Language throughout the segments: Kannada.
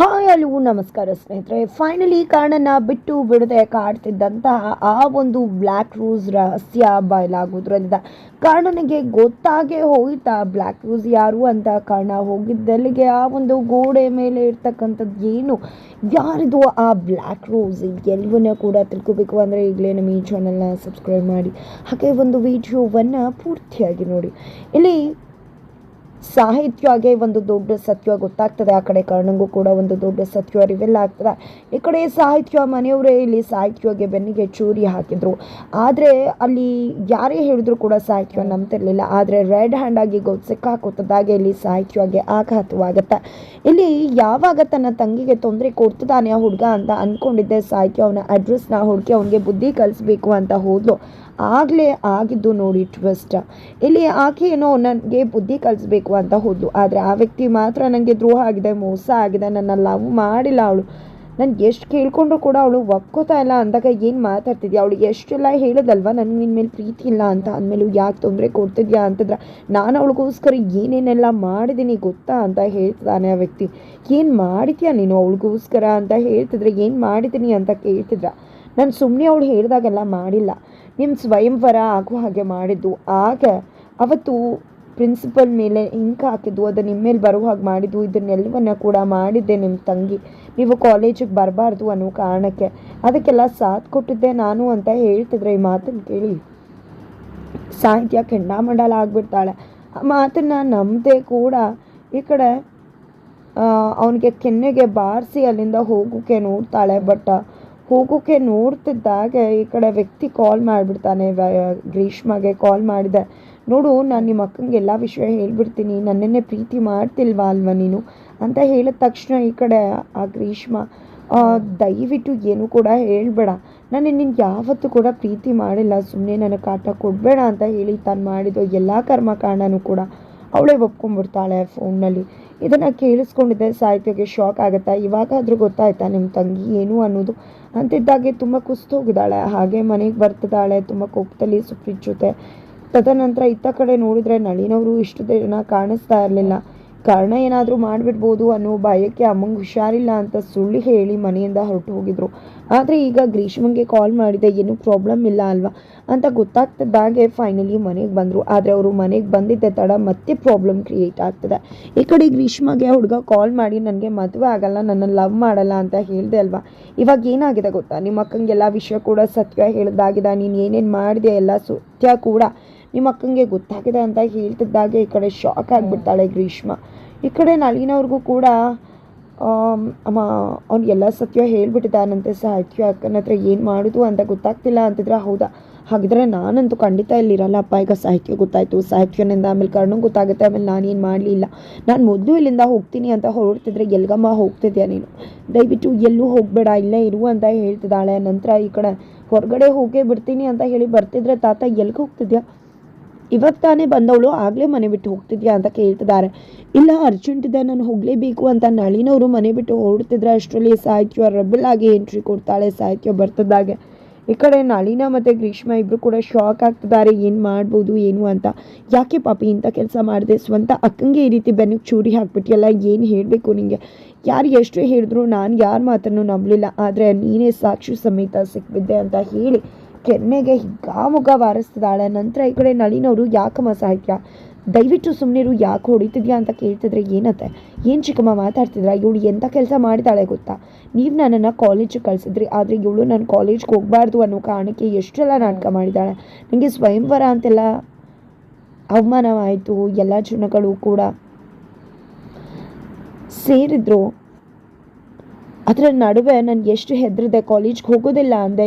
ಹಾಯ್ ಅಲ್ಲೂ ನಮಸ್ಕಾರ ಸ್ನೇಹಿತರೆ. ಫೈನಲಿ ಕಾರಣನ ಬಿಟ್ಟು ಬಿಡದೆ ಕಾಡ್ತಿದ್ದಂತಹ ಆ ಒಂದು ಬ್ಲ್ಯಾಕ್ ರೂಸ್ ರಹಸ್ಯ ಬಯಲಾಗೋದ್ರಿಂದ ಕರ್ಣನಿಗೆ ಗೊತ್ತಾಗೇ ಹೋಯ್ತಾ ಬ್ಲ್ಯಾಕ್ ರೂಸ್ ಯಾರು ಅಂತ. ಕಾರಣ ಹೋಗಿದ್ದಲ್ಲಿಗೆ ಆ ಒಂದು ಗೋಡೆ ಮೇಲೆ ಇರ್ತಕ್ಕಂಥದ್ದು ಏನು? ಯಾರಿದು ಆ ಬ್ಲ್ಯಾಕ್ ರೋಸ್ ಎಲ್ಲವನ್ನ ಕೂಡ ತಿಳ್ಕೋಬೇಕು ಅಂದರೆ ಈಗಲೇ ನಮ್ಮ ಈ ಚಾನಲ್ನ ಸಬ್ಸ್ಕ್ರೈಬ್ ಮಾಡಿ. ಹಾಗೆ ಒಂದು ವಿಡಿಯೋವನ್ನು ಪೂರ್ತಿಯಾಗಿ ನೋಡಿ. ಇಲ್ಲಿ ಸಾಹಿತ್ಯಗೆ ಒಂದು ದೊಡ್ಡ ಸತ್ಯ ಗೊತ್ತಾಗ್ತದೆ. ಆ ಕಡೆ ಕರ್ಣಂಗೂ ಕೂಡ ಒಂದು ದೊಡ್ಡ ಸತ್ಯ ರಿವೆಲ್ ಆಗ್ತದೆ. ಈ ಕಡೆ ಸಾಹಿತ್ಯ ಮನೆಯವರೇ ಇಲ್ಲಿ ಸಾಹಿತ್ಯಗೆ ಬೆನ್ನಿಗೆ ಚೂರಿ ಹಾಕಿದ್ರು. ಆದರೆ ಅಲ್ಲಿ ಯಾರೇ ಹೇಳಿದ್ರು ಕೂಡ ಸಾಹಿತ್ಯ ನಂಬ್ತಿರ್ಲಿಲ್ಲ. ಆದರೆ ರೆಡ್ ಹ್ಯಾಂಡ್ ಆಗಿ ಗೊತ್ತಿಕ್ಕ ಸಿಕ್ಕಾಕೋತದಾಗೆ ಇಲ್ಲಿ ಸಾಹಿತ್ಯಗೆ ಆಘಾತವಾಗತ್ತೆ. ಇಲ್ಲಿ ಯಾವಾಗ ತನ್ನ ತಂಗಿಗೆ ತೊಂದರೆ ಕೊಡ್ತದಾನೆ ಆ ಹುಡುಗ ಅಂತ ಅಂದ್ಕೊಂಡಿದ್ದೆ ಸಾಹಿತ್ಯ ಅವನ ಅಡ್ರೆಸ್ನ ಹುಡುಕಿ ಅವನಿಗೆ ಬುದ್ಧಿ ಕಲಿಸ್ಬೇಕು ಅಂತ ಹೋದ್ಲು. ಆಗಲೇ ಆಗಿದ್ದು ನೋಡಿ ಟ್ವಿಸ್ಟ್ ಇಲ್ಲಿ ಆಕೆ ಏನೋ ನನಗೆ ಬುದ್ಧಿ ಕಲಿಸ್ಬೇಕು ಅಂತ ಹೋದ್ಲು ಆದರೆ ಆ ವ್ಯಕ್ತಿ ಮಾತ್ರ ನನಗೆ ದ್ರೋಹ ಆಗಿದೆ, ಮೋಸ ಆಗಿದೆ, ನನ್ನ ಲವ್ ಮಾಡಿಲ್ಲ ಅವಳು. ನಾನು ಎಷ್ಟು ಕೇಳ್ಕೊಂಡ್ರು ಕೂಡ ಅವಳು ಒಪ್ಕೋತಾ ಇಲ್ಲ ಅಂದಾಗ ಏನು ಮಾತಾಡ್ತಿದ್ಯಾ? ಅವಳು ಎಷ್ಟೆಲ್ಲ ಹೇಳೋದಲ್ವ? ನನಗೆ ನಿನ್ನ ಮೇಲೆ ಪ್ರೀತಿ ಇಲ್ಲ ಅಂತ. ಅಂದಮೇಲೆ ಯಾಕೆ ತೊಂದರೆ ಕೊಡ್ತಿದ್ಯಾ ಅಂತಂದ್ರೆ, ನಾನು ಅವಳಿಗೋಸ್ಕರ ಏನೇನೆಲ್ಲ ಮಾಡಿದ್ದೀನಿ ಗೊತ್ತಾ ಅಂತ ಹೇಳ್ತಿದ್ದಾನೆ ಆ ವ್ಯಕ್ತಿ. ಏನು ಮಾಡಿದ್ಯಾ ನೀನು ಅವಳಿಗೋಸ್ಕರ ಅಂತ ಹೇಳ್ತಿದ್ರೆ, ಏನು ಮಾಡಿದ್ದೀನಿ ಅಂತ ಕೇಳ್ತಿದ್ರ? ನಾನು ಸುಮ್ಮನೆ ಅವಳು ಹೇಳಿದಾಗೆಲ್ಲ ಮಾಡಿಲ್ಲ. ನಿಮ್ಮ ಸ್ವಯಂವರ ಆಗೋ ಹಾಗೆ ಮಾಡಿದ್ದು. ಆಗ ಅವತ್ತು ಪ್ರಿನ್ಸಿಪಲ್ ಮೇಲೆ ಇಂಕ್ ಹಾಕಿದ್ದು ಅದು ನಿಮ್ಮ ಮೇಲೆ ಬರುವ ಹಾಗೆ ಮಾಡಿದ್ದು, ಇದನ್ನೆಲ್ಲವನ್ನ ಕೂಡ ಮಾಡಿದ್ದೆ ನಿಮ್ಮ ತಂಗಿ. ನೀವು ಕಾಲೇಜಿಗೆ ಬರಬಾರ್ದು ಅನ್ನೋ ಕಾರಣಕ್ಕೆ. ಅದಕ್ಕೆಲ್ಲ ಸಾಥ್ ಕೊಟ್ಟಿದ್ದೆ ನಾನು ಅಂತ ಹೇಳ್ತಿದ್ರೆ ಈ ಮಾತನ್ನು ಕೇಳಿ. ಸಾಹಿತ್ಯ ಕೆಂಡಾಮಂಡಲ ಆಗಿಬಿಡ್ತಾಳೆ. ಆ ಮಾತನ್ನು ನಂಬದೆ ಕೂಡ ಈ ಕಡೆ ಅವನಿಗೆ ಕೆನ್ನೆಗೆ ಬಾರಿಸಿ ಅಲ್ಲಿಂದ ಹೋಗೋಕೆ ನೋಡ್ತಾಳೆ, ಬಟ್ ಹೋಗೋಕೆ ನೋಡ್ತಿದ್ದಾಗ ಈ ಕಡೆ ವ್ಯಕ್ತಿ ಕಾಲ್ ಮಾಡಿಬಿಡ್ತಾನೆ ಗ್ರೀಷ್ಮಗೆ ಕಾಲ್ ಮಾಡಿದೆ. ನೋಡು, ನಾನು ನಿಮ್ಮ ಅಕ್ಕಂಗೆ ಎಲ್ಲ ವಿಷಯ ಹೇಳ್ಬಿಡ್ತೀನಿ. ನನ್ನನ್ನೇ ಪ್ರೀತಿ ಮಾಡ್ತಿಲ್ವಾ ಅಲ್ವಾ ನೀನು? ಅಂತ ಹೇಳಿದ ತಕ್ಷಣ ಈ ಕಡೆ ಆ ಗ್ರೀಷ್ಮ ದಯವಿಟ್ಟು ಏನು ಕೂಡ ಹೇಳಬೇಡ. ನಾನು ನಿನ್ನ ಯಾವತ್ತೂ ಕೂಡ ಪ್ರೀತಿ ಮಾಡಿಲ್ಲ. ಸುಮ್ಮನೆ ನನಗೆ ಕಾಟ ಕೊಡಬೇಡ ಅಂತ ಹೇಳಿ ತಾನು ಮಾಡಿದ ಎಲ್ಲ ಕರ್ಮಕಾಂಡನೂ ಕೂಡ. ಅವಳೇ ಒಪ್ಕೊಂಡ್ಬಿಡ್ತಾಳೆ ಫೋನ್ನಲ್ಲಿ. ಇದನ್ನು ಕೇಳಿಸ್ಕೊಂಡಿದ್ದೆ. ಸಾಹಿತ್ಯಕ್ಕೆ ಶಾಕ್ ಆಗುತ್ತಾ? ಇವಾಗಾದರೂ ಗೊತ್ತಾಯ್ತಾ ನಿಮ್ಮ ತಂಗಿ ಏನು ಅನ್ನೋದು? ಅಂತಿದ್ದಾಗೆ ತುಂಬ ಕುಸ್ತೋಗಿದ್ದಾಳೆ. ಹಾಗೆ ಮನೆಗೆ ಬರ್ತಿದ್ದಾಳೆ. ತುಂಬ ಕೋಪದಲ್ಲಿ ಸುಪ್ರೀತ್ ಜೊತೆ. ತದನಂತರ ಇತ್ತ ಕಡೆ ನೋಡಿದ್ರೆ ನಳಿನವರು ಇಷ್ಟು ದಿನ ಕಾಣಿಸ್ತಾ ಇರಲಿಲ್ಲ. ಕಾರಣ ಏನಾದರೂ ಮಾಡಿಬಿಡ್ಬೋದು ಅನ್ನೋ ಭಯಕ್ಕೆ ಅಮ್ಮಂಗೆ ಹುಷಾರಿಲ್ಲ ಅಂತ ಸುಳ್ಳು ಹೇಳಿ ಮನೆಯಿಂದ ಹೊರಟು ಹೋಗಿದ್ರು. ಆದರೆ ಈಗ ಗ್ರೀಷ್ಮಂಗೆ ಕಾಲ್ ಮಾಡಿದೆ, ಏನೂ ಪ್ರಾಬ್ಲಮ್ ಇಲ್ಲ ಅಲ್ವಾ? ಅಂತ ಗೊತ್ತಾಗ್ತಿದ್ದಾಗೆ ಫೈನಲಿ ಮನೆಗೆ ಬಂದರು. ಆದರೆ ಅವರು ಮನೆಗೆ ಬಂದಿದ್ದ ತಡ ಮತ್ತೆ ಪ್ರಾಬ್ಲಮ್ ಕ್ರಿಯೇಟ್ ಆಗ್ತದೆ. ಈ ಕಡೆ ಗ್ರೀಷ್ಮಗೆ ಹುಡುಗ ಕಾಲ್ ಮಾಡಿ, ನನಗೆ ಮದುವೆ ಆಗಲ್ಲ, ನನ್ನ ಲವ್ ಮಾಡಲ್ಲ ಅಂತ ಹೇಳಿದೆ ಅಲ್ವಾ? ಇವಾಗ ಏನಾಗಿದೆ ಗೊತ್ತಾ? ನಿಮ್ಮ ಅಕ್ಕಂಗೆಲ್ಲ ವಿಷಯ ಕೂಡ ಸತ್ಯ ಹೇಳಿದಾಗಿದೆ. ನೀನು ಏನೇನು ಮಾಡಿದೆ ಎಲ್ಲ ಸತ್ಯ ಕೂಡ ನಿಮ್ಮ ಅಕ್ಕಂಗೆ ಗೊತ್ತಾಗಿದೆ ಅಂತ ಹೇಳ್ತಿದ್ದಾಗೆ ಈ ಕಡೆ ಶಾಕ್ ಆಗಿಬಿಡ್ತಾಳೆ ಗ್ರೀಷ್ಮ. ಈ ಕಡೆ ನಳಿನವ್ರಿಗೂ ಕೂಡ ಅಮ್ಮ, ಅವ್ನು ಎಲ್ಲ ಸತ್ಯ ಹೇಳ್ಬಿಟ್ಟಿದ್ದಾನಂತೆ ಸಾಹಿತ್ಯ ಅಕ್ಕನ ಹತ್ರ ಏನು ಮಾಡೋದು ಅಂತ ಗೊತ್ತಾಗ್ತಿಲ್ಲ ಅಂತಿದ್ರೆ ಹೌದಾ? ಹಾಗಿದ್ರೆ ನಾನಂತೂ ಖಂಡಿತ ಇಲ್ಲಿರಲ್ಲಪ್ಪ, ಈಗ ಸಾಹಿತ್ಯ ಗೊತ್ತಾಯಿತು. ಸಾಹಿತ್ಯನಿಂದ ಆಮೇಲೆ ಕರ್ಣ ಗೊತ್ತಾಗುತ್ತೆ, ಆಮೇಲೆ ನಾನೇನು ಮಾಡಲಿಲ್ಲ. ನಾನು ಮೊದಲು ಇಲ್ಲಿಂದ ಹೋಗ್ತೀನಿ ಅಂತ ಹೊರಡ್ತಿದ್ರೆ ಎಲ್ಗಮ್ಮ ಹೋಗ್ತಿದ್ಯಾ ನೀನು? ದಯವಿಟ್ಟು ಎಲ್ಲೂ ಹೋಗಬೇಡ, ಇಲ್ಲೇ ಇರು ಅಂತ ಹೇಳ್ತಿದ್ದಾಳೆ. ನಂತರ ಈ ಕಡೆ ಹೊರಗಡೆ ಹೋಗೇ ಬಿಡ್ತೀನಿ ಅಂತ ಹೇಳಿ ಬರ್ತಿದ್ರೆ ತಾತ ಎಲ್ಲಿಗೆ ಹೋಗ್ತಿದ್ಯಾ? ಇವಾಗ ತಾನೇ ಬಂದವಳು, ಆಗಲೇ ಮನೆ ಬಿಟ್ಟು ಹೋಗ್ತಿದ್ಯಾ ಅಂತ ಕೇಳ್ತಿದ್ದಾರೆ. ಇಲ್ಲ, ಅರ್ಜೆಂಟ್ ಇದೆ, ನಾನು ಹೋಗಲೇಬೇಕು ಅಂತ ನಳಿನವರು ಮನೆ ಬಿಟ್ಟು ಹೊರಡ್ತಿದ್ರೆ ಅಷ್ಟರಲ್ಲಿ ಸಾಹಿತ್ಯ ರಬಲ್ ಆಗಿ ಎಂಟ್ರಿ ಕೊಡ್ತಾಳೆ, ಸಾಹಿತ್ಯ ಬರ್ತಿದ್ದಾಗೆ ಈ ಕಡೆ ನಳಿನ ಮತ್ತು ಗ್ರೀಷ್ಮ ಇಬ್ಬರು ಕೂಡ ಶಾಕ್ ಆಗ್ತಿದ್ದಾರೆ, ಏನು ಮಾಡ್ಬೋದು, ಏನು ಅಂತ. ಯಾಕೆ ಪಾಪಿ ಇಂಥ ಕೆಲಸ ಮಾಡಿದೆ? ಸ್ವಂತ ಅಕ್ಕಂಗೆ ಈ ರೀತಿ ಬೆನ್ನಿಗೆ ಚೂರಿ ಹಾಕ್ಬಿಟ್ಟಿಯಲ್ಲ ಏನು ಹೇಳಬೇಕು ನಿಂಗೆ? ಯಾರು ಎಷ್ಟು ಹೇಳಿದ್ರು ನಾನು ಯಾರ ಮಾತನ್ನು ನಂಬಲಿಲ್ಲ, ಆದರೆ ನೀನೇ ಸಾಕ್ಷಿ ಸಮೇತ ಸಿಕ್ಬಿದ್ದೆ ಅಂತ ಹೇಳಿ ಕೆನ್ನೆಗೆ ಹಿಗ್ಗಾಮುಗ್ಗ ಬಾರಿಸ್ತಿದ್ದಾಳೆ. ನಂತರ ಈ ಕಡೆ ನಳಿನವರು ಯಾಕಮ್ಮ ಸಾಹಿತ್ಯ? ದಯವಿಟ್ಟು ಸುಮ್ಮನಿರು ಯಾಕೆ ಹೊಡಿತಿದ್ಯಾ ಅಂತ ಕೇಳ್ತಿದ್ರೆ ಏನತ್ತೆ? ಏನು ಚಿಕ್ಕಮ್ಮ ಮಾತಾಡ್ತಿದ್ರ? ಇವಳು ಎಂಥ ಕೆಲಸ ಮಾಡಿದಾಳೆ ಗೊತ್ತಾ? ನೀವು ನನ್ನನ್ನು ಕಾಲೇಜಿಗೆ ಕಳಿಸಿದ್ರಿ, ಆದರೆ ಇವಳು ನಾನು ಕಾಲೇಜ್ಗೆ ಹೋಗಬಾರ್ದು ಅನ್ನೋ ಕಾರಣಕ್ಕೆ ಎಷ್ಟೆಲ್ಲ ನಾಟಕ ಮಾಡಿದ್ದಾಳೆ ನನಗೆ ಸ್ವಯಂವರ ಅಂತೆಲ್ಲ ಅವಮಾನವಾಯಿತು. ಎಲ್ಲ ಜನಗಳು ಕೂಡ ಸೇರಿದ್ರು. ಅದರ ನಡುವೆ ನಾನು ಎಷ್ಟು ಹೆದರಿದೆ ಕಾಲೇಜ್ಗೆ ಹೋಗೋದಿಲ್ಲ ಅಂದೆ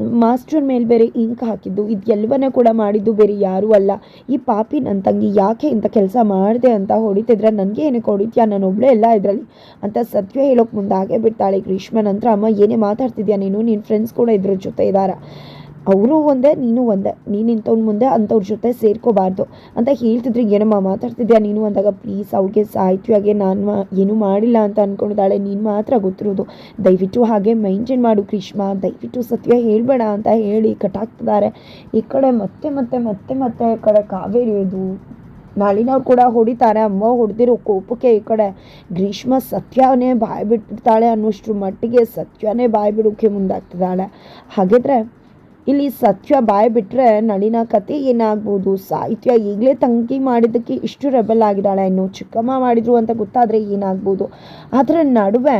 ಮಾಸ್ಟರ್ ಮೇಲೆ ಬೇರೆ ಇಂಕ್ ಹಾಕಿದ್ದು ಇದು ಎಲ್ಲವನ್ನ ಕೂಡ ಮಾಡಿದ್ದು ಬೇರೆ ಯಾರೂ ಅಲ್ಲ. ಈ ಪಾಪಿ ನನ್ನ ತಂಗಿ ಯಾಕೆ ಇಂಥ ಕೆಲಸ ಮಾಡಿದೆ ಅಂತ ಹೊಡಿತಿದ್ರೆ ನನಗೆ ಏನಕ್ಕೆ ಹೊಡಿತ್ಯಾ? ನಾನು ಒಬ್ಬಳೇ ಎಲ್ಲ ಇದರಲ್ಲಿ. ಅಂತ ಸತ್ಯ ಹೇಳೋಕೆ ಮುಂದಾಗೆ ಬಿಡ್ತಾಳೆ. ಗ್ರೀಷ್ಮ ನಂತರ, ಅಮ್ಮ, ಏನೇ ಮಾತಾಡ್ತಿದ್ಯಾ ನೀನು? ನಿನ್ನ ಫ್ರೆಂಡ್ಸ್ ಕೂಡ ಇದ್ರ ಜೊತೆ ಇದ್ದಾರೆ ಅವರು ಒಂದೇ, ನೀನು ಒಂದೇ. ನೀನು ಇಂಥವ್ನ ಮುಂದೆ ಅಂಥವ್ರ ಜೊತೆ ಸೇರ್ಕೋಬಾರ್ದು. ಅಂತ ಹೇಳ್ತಿದ್ರು. ಏನಮ್ಮ, ಮಾತಾಡ್ತಿದ್ಯಾ ನೀನು ಅಂದಾಗ, ಪ್ಲೀಸ್ ಅವ್ರಿಗೆ ಸಾಹಿತ್ಯವಾಗಿ ನಾನು ಮಾ, ಏನೂ ಮಾಡಿಲ್ಲ ಅಂತ ಅಂದ್ಕೊಂಡಿದ್ದಾಳೆ ನೀನು ಮಾತ್ರ ಗೊತ್ತಿರೋದು. ದಯವಿಟ್ಟು ಹಾಗೆ ಮೈಂಟೈನ್ ಮಾಡು ಕೃಷ್ಣ. ದಯವಿಟ್ಟು ಸತ್ಯ ಹೇಳಬೇಡ ಅಂತ ಹೇಳಿ ಕಟಾಕ್ತಿದ್ದಾರೆ. ಈ ಕಡೆ ಮತ್ತೆ ಮತ್ತೆ ಮತ್ತೆ ಮತ್ತೆ ಈ ಕಡೆ ಕಾವೇರಿ ಇದು. ನಾಳಿನವ್ರು ಕೂಡ ಹೊಡಿತಾರೆ. ಅಮ್ಮ ಹೊಡೆದಿರೋ ಕೋಪಕ್ಕೆ ಈ ಕಡೆ ಗ್ರೀಷ್ಮ ಸತ್ಯನೇ ಬಾಯಿ ಬಿಟ್ಬಿಡ್ತಾಳೆ ಅನ್ನೋಷ್ಟ್ರ ಮಟ್ಟಿಗೆ ಸತ್ಯನೇ ಬಾಯಿ ಬಿಡೋಕ್ಕೆ ಮುಂದಾಗ್ತಿದ್ದಾಳೆ. ಹಾಗಿದ್ರೆ ಇಲ್ಲಿ ಸತ್ಯ ಬಾಯಿ ಬಿಟ್ಟರೆ ನಳಿನ ಕತೆ ಏನಾಗ್ಬೋದು? ಸಾಹಿತ್ಯ ಈಗಲೇ ತಂಗಿ ಮಾಡಿದ್ದಕ್ಕೆ ಇಷ್ಟು ರೆಬಲ್ ಆಗಿದ್ದಾಳೆ. ಇನ್ನು ಚಿಕ್ಕಮ್ಮ ಮಾಡಿದ್ರು ಅಂತ ಗೊತ್ತಾದರೆ ಏನಾಗ್ಬೋದು? ಅದರ ನಡುವೆ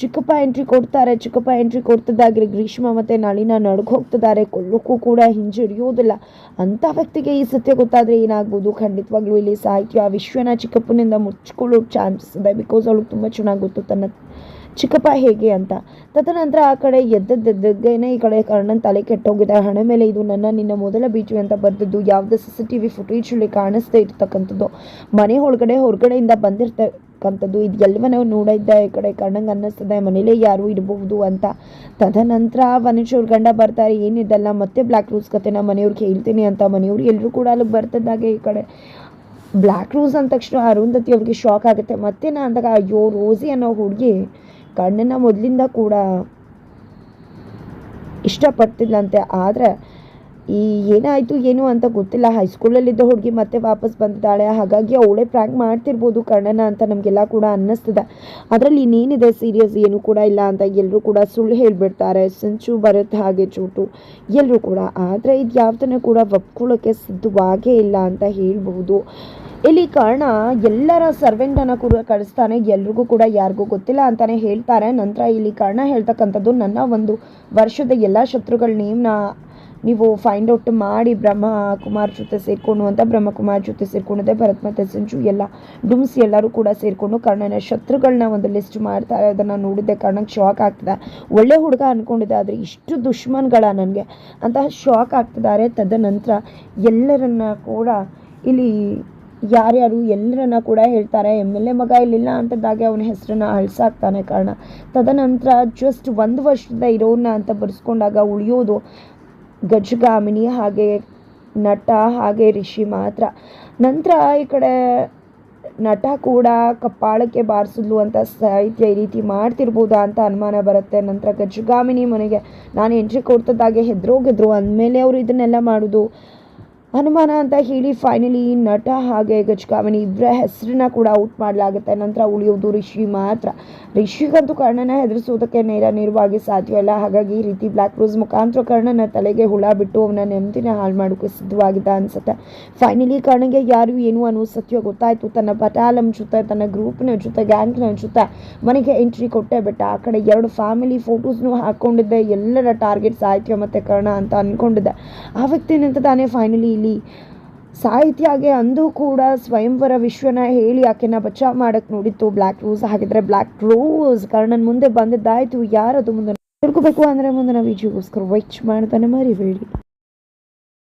ಚಿಕ್ಕಪ್ಪ ಎಂಟ್ರಿ ಕೊಡ್ತಾರೆ. ಚಿಕ್ಕಪ್ಪ ಎಂಟ್ರಿ ಕೊಡ್ತಿದ್ದಾಗ್ರೆ ಗ್ರೀಷ್ಮ ಮತ್ತು ನಳಿನ ನಡ್ಗೆ ಹೋಗ್ತಿದ್ದಾರೆ ಕೊಲ್ಲಕ್ಕೂ ಕೂಡ ಹಿಂಜರಿಯೋದಿಲ್ಲ ಅಂಥ ವ್ಯಕ್ತಿಗೆ ಈ ಸತ್ಯ ಗೊತ್ತಾದರೆ ಏನಾಗ್ಬೋದು? ಖಂಡಿತವಾಗ್ಲೂ ಇಲ್ಲಿ ಸಾಹಿತ್ಯ ವಿಶ್ವನ ಚಿಕ್ಕಪ್ಪನಿಂದ ಮುಚ್ಕೊಳ್ಳೋ ಚಾನ್ಸಸ್ ಇದೆ. ಬಿಕಾಸ್ ಅವಳಿಗೆ ತುಂಬ ಚೆನ್ನಾಗಿ ಗೊತ್ತು. ತನ್ನ ಚಿಕ್ಕಪ್ಪ ಹೇಗೆ ಅಂತ. ತದನಂತರ ಆ ಕಡೆ ಎದ್ದದ್ದದ್ದೇನೆ ಈ ಕಡೆ ಕರ್ಣನ ತಲೆ ಕೆಟ್ಟೋಗಿದೆ. ಹಣ ಮೇಲೆ ಇದು ನನ್ನ, ನಿನ್ನ ಮೊದಲ ಬೀಚು ಅಂತ ಬರೆದಿದ್ದು ಯಾವುದೇ ಸಿ ಸಿ ಟಿ ವಿ ಫುಟೇಜಲ್ಲಿ ಕಾಣಿಸ್ತಾ ಇರ್ತಕ್ಕಂಥದ್ದು. ಮನೆ ಒಳಗಡೆ, ಹೊರಗಡೆಯಿಂದ ಬಂದಿರ್ತಕ್ಕಂಥದ್ದು. ಇದು ಎಲ್ಲವನ್ನೂ ನೋಡಿದ್ದ ಈ ಕಡೆ ಕರ್ಣಂಗೆ ಅನ್ನಿಸ್ತದೆ. ಮನೇಲೇ ಯಾರು ಇರಬಹುದು ಅಂತ. ತದನಂತರ ಮನುಷ್ಯವ್ರ ಗಂಡ ಬರ್ತಾರೆ. ಏನಿದೆಲ್ಲ ಮತ್ತೆ ಬ್ಲ್ಯಾಕ್ ರೂಸ್ ನಾ ಮನೆಯವ್ರಿಗೆ ಹೇಳ್ತೀನಿ ಅಂತ ಮನೆಯವ್ರು ಎಲ್ಲರೂ ಕೂಡ ಅಲ್ಲಿಗೆ ಬರ್ತದಾಗೆ ಈ ಕಡೆ. ಬ್ಲ್ಯಾಕ್ ರೋಸ್ ಅಂದ ತಕ್ಷಣ ಅರುಂಧತಿ ಅವ್ರಿಗೆ ಶಾಕ್ ಆಗುತ್ತೆ. ಮತ್ತೆ ನಾ ಅಂದಾಗ, ಅಯ್ಯೋ ರೋಸಿ ಅನ್ನೋ ಹುಡುಗಿ ಕಣ್ಣನ್ನು ಮೊದಲಿಂದ ಕೂಡ ಇಷ್ಟಪಡ್ತಿಲ್ಲಂತೆ ಆದರೆ ಈ ಏನಾಯಿತು ಏನು ಅಂತ ಗೊತ್ತಿಲ್ಲ. ಹೈಸ್ಕೂಲಲ್ಲಿದ್ದ ಹುಡುಗಿ ಮತ್ತೆ ವಾಪಸ್ ಬಂದಿದ್ದಾಳೆ. ಹಾಗಾಗಿ ಅವಳೇ ಪ್ರ್ಯಾಂಕ್ ಮಾಡ್ತಿರ್ಬೋದು ಕಣ್ಣನ ಅಂತ ನಮಗೆಲ್ಲ ಕೂಡ ಅನ್ನಿಸ್ತದೆ. ಅದರಲ್ಲಿ ಇನ್ನೇನಿದೆ? ಸೀರಿಯಸ್ ಏನು ಕೂಡ ಇಲ್ಲ ಅಂತ ಎಲ್ಲರೂ ಕೂಡ ಸುಳ್ಳು ಹೇಳಿಬಿಡ್ತಾರೆ. ಸಂಚು ಬರುತ್ತೆ ಹಾಗೆ ಚೂಟು. ಎಲ್ಲರೂ ಕೂಡ. ಆದರೆ ಇದು ಯಾವ್ದನ್ನು ಕೂಡ ಒಪ್ಕೊಳ್ಳೋಕ್ಕೆ ಸಿದ್ಧವಾಗೇ ಇಲ್ಲ ಅಂತ ಹೇಳ್ಬಹುದು ಇಲ್ಲಿ ಕಾರಣ ಎಲ್ಲರ ಸರ್ವೆಂಟನ್ನು ಕೂಡ ಕಳಿಸ್ತಾನೆ. ಎಲ್ರಿಗೂ ಕೂಡ ಯಾರಿಗೂ ಗೊತ್ತಿಲ್ಲ ಅಂತಾನೆ ಹೇಳ್ತಾರೆ. ನಂತರ ಇಲ್ಲಿ ಕಾರಣ ಹೇಳ್ತಕ್ಕಂಥದ್ದು, ನನ್ನ ಒಂದು ವರ್ಷದ ಎಲ್ಲ ಶತ್ರುಗಳ ನೇಮ್ನ ನೀವು ಫೈಂಡ್ ಔಟ್ ಮಾಡಿ ಬ್ರಹ್ಮ ಕುಮಾರ್ ಜೊತೆ ಸೇರಿಕೊಂಡು ಅಂತ ಬ್ರಹ್ಮಕುಮಾರ್ ಜೊತೆ ಸೇರ್ಕೊಂಡಿದೆ ಭರತ್ ಮತ್ತು ಸಂಜು ಎಲ್ಲ, ಡುಮ್ಸ್ ಎಲ್ಲರೂ ಕೂಡ ಸೇರಿಕೊಂಡು ಕರ್ಣನ ಶತ್ರುಗಳನ್ನ ಒಂದು ಲಿಸ್ಟ್ ಮಾಡ್ತಾರೆ ಅದನ್ನು ನೋಡಿದ್ದೆ. ಕರ್ಣಕ್ಕೆ ಶಾಕ್ ಆಗ್ತದೆ. ಒಳ್ಳೆ ಹುಡುಗ ಅಂದ್ಕೊಂಡಿದ್ದೆ ಆದರೆ ಇಷ್ಟು ದುಶ್ಮನ್ಗಳ ನನಗೆ. ಅಂತ ಶಾಕ್ ಆಗ್ತಿದ್ದಾರೆ. ತದನಂತರ ಎಲ್ಲರನ್ನ ಕೂಡ ಇಲ್ಲಿ ಯಾರ್ಯಾರು ಎಲ್ಲರನ್ನ ಕೂಡ ಹೇಳ್ತಾರೆ, ಎಂ ಎಲ್ ಎ ಮಗ ಇಲ್ಲಿಲ್ಲ ಅಂತದಾಗೆ ಅವನ ಹೆಸರನ್ನ ಅಳಿಸಾಕ್ತಾನೆ ಕಾರಣ. ತದನಂತರ ಜಸ್ಟ್ ಒಂದು ವರ್ಷದ ಇರೋನ್ನ ಅಂತ ಬರೆಸ್ಕೊಂಡಾಗ ಉಳಿಯೋದು ಗಜಗಾಮಿನಿ ಹಾಗೆ ನಟ ಹಾಗೆ ರಿಷಿ ಮಾತ್ರ. ನಂತರ ಈ ಕಡೆ ನಟ ಕೂಡ ಕಪ್ಪಾಳಕ್ಕೆ ಬಾರಿಸಿದ್ಲು ಅಂತ ಸಾಹಿತ್ಯ ಈ ರೀತಿ ಮಾಡ್ತಿರ್ಬೋದಾ ಅಂತ ಅನುಮಾನ ಬರುತ್ತೆ. ನಂತರ ಗಜಗಾಮಿನಿ ಮನೆಗೆ, ನಾನು ಎಂಟ್ರಿ ಕೊಡ್ತದಾಗೆ ಹೆದ್ರೋಗಿದ್ರು, ಅಂದಮೇಲೆ ಅವರು ಇದನ್ನೆಲ್ಲ ಮಾಡೋದು. ಅನುಮಾನ ಅಂತ ಹೇಳಿ ಫೈನಲಿ ನಟ ಹಾಗೆ ಗಜಕಾಮಿನಿ ಇಬ್ಬರ ಹೆಸರನ್ನ ಕೂಡ ಔಟ್ ಮಾಡಲಾಗುತ್ತೆ. ನಂತರ ಉಳಿಯೋದು ರಿಷಿ ಮಾತ್ರ. ರಿಷಿಗಂತೂ ಕರ್ಣನ ಹೆದರಿಸೋದಕ್ಕೆ ನೇರ ನೇರವಾಗಿ ಸಾಧ್ಯವಿಲ್ಲ ಹಾಗಾಗಿ ಈ ರೀತಿ ಬ್ಲ್ಯಾಕ್ ರೋಸ್ ಮುಖಾಂತರ ಕರ್ಣನ ತಲೆಗೆ ಹುಳ ಬಿಟ್ಟು ಅವನ ನೆಮ್ಮದಿನ ಹಾಳು ಮಾಡೋಕ್ಕೆ ಸಿದ್ಧವಾಗಿದ್ದ ಅನಿಸುತ್ತೆ. ಫೈನಲಿ ಕರ್ಣಗೆ ಯಾರು ಏನು ಅನ್ನೋ ಸತ್ಯ ಗೊತ್ತಾಯಿತು. ತನ್ನ ಪಟಾಲಂ ಜೊತೆ, ತನ್ನ ಗ್ರೂಪ್ನ ಜೊತೆ ಗ್ಯಾಂಗ್ನ ಜೊತೆ ಮನೆಗೆ ಎಂಟ್ರಿ ಕೊಟ್ಟೆ ಬಿಟ್ಟ. ಆ ಕಡೆ ಎರಡು ಫ್ಯಾಮಿಲಿ ಫೋಟೋಸ್ನು ಹಾಕ್ಕೊಂಡಿದ್ದೆ. ಎಲ್ಲರ ಟಾರ್ಗೆಟ್ ಸಾಹಿತ್ಯ ಮತ್ತು ಕರ್ಣ ಅಂತ ಅಂದ್ಕೊಂಡಿದ್ದೆ ಆ ವ್ಯಕ್ತಿ ನಿಂತ ತಾನೇ ಫೈನಲಿ ಇಲ್ಲಿ ಸಾಹಿತ್ಯಗೆ ಅಂದು ಕೂಡ ಸ್ವಯಂವರ ವಿಶ್ವನ ಹೇಳಿ ಆಕೆನ ಬಚಾವ್ ಮಾಡಕ್ಕೆ ನೋಡಿತ್ತು. ಬ್ಲ್ಯಾಕ್ ರೋಸ್ ಹಾಗಿದ್ರೆ ಬ್ಲ್ಯಾಕ್ ರೋಸ್ ಕರ್ಣನ್ ಮುಂದೆ ಬಂದಿದ್ದಾಯ್ತು. ಯಾರದು ಮುಂದೆ ತಿಳ್ಕೊಬೇಕು ಮುಂದೆ ನಾವು ವಿಜಯಗೋಸ್ಕರ ವೈಚ್ ಮಾಡ್ತಾನೆ ಮರಿಬೇಡಿ.